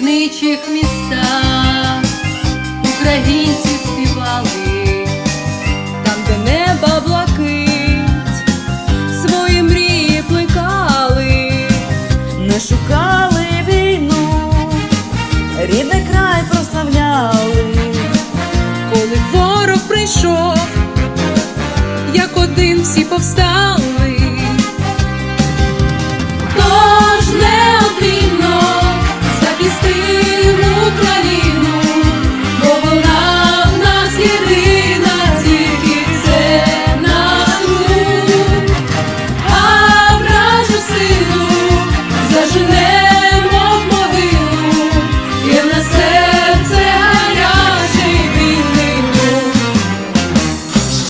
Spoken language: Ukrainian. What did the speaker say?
мальовничих містах українці співали там, де небо блакить, свої мрії плекали, не шукали війну, рідний край прославляли, коли ворог прийшов.